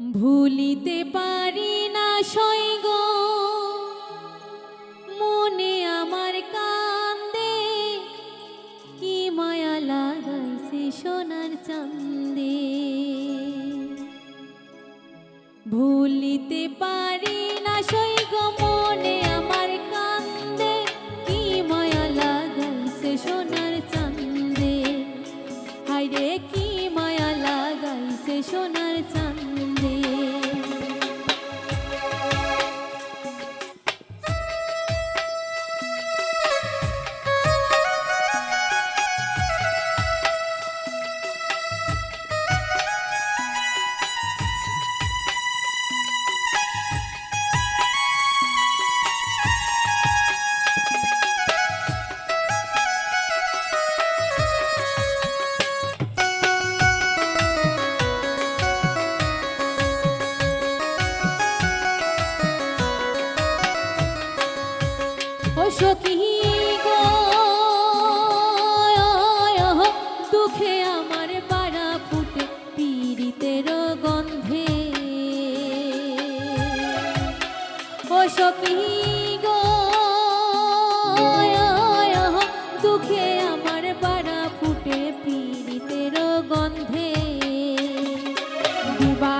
ভুলিতে পারি না সৈগ মনে আমার কান্দে, কি মায়া লাগাইছে সোনার চান্দে। ভুলিতে পারি না সৈগ মনে আমার কান্দে, কি মায়া লাগাইছে সোনার চান্দে। হাইরে কি মায়া লাগাইছে সোনার চান্দে। সখী আমার পাড়া ফুটে গন্ধে। ও সখী দুঃখে আমার পাড়া ফুটে পীড়িতের গন্ধে। দিবানিশি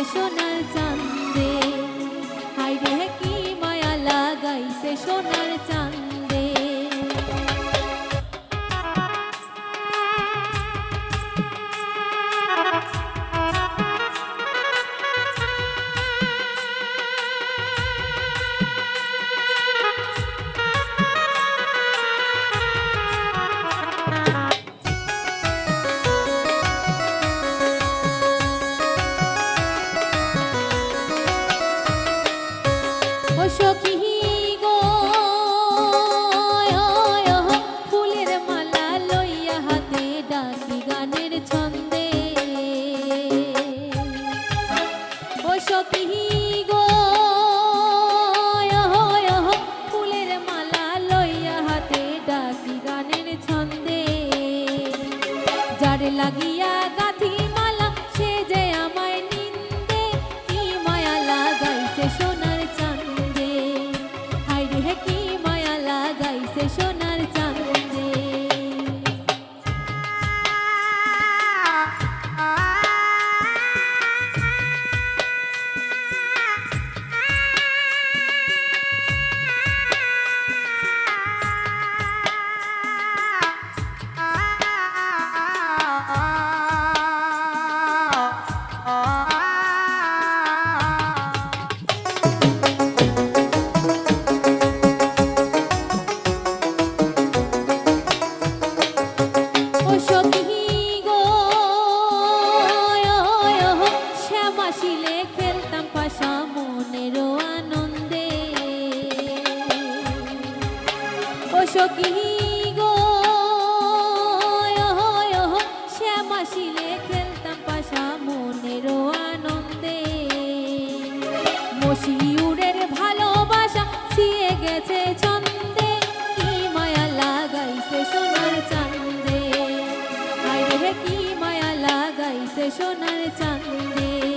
লাগাইছে সোনার চান্দে হাইরে কি মায়া লাগাইছে সোনার চান্দে লাগিয়া মালা সে যে আমায় নিন্দে। কি মায়া লাগাইছে সোনার সখী গো? শ্যামাশিলে খেলতাম পাশা মনের আনন্দে। মশিউরের ভালোবাসা ছিয়ে গেছে ছন্দে, কি মায়া লাগাইছে সোনার চান্দে। হায় রে, কি মায়া লাগাইছে সোনার চান্দে।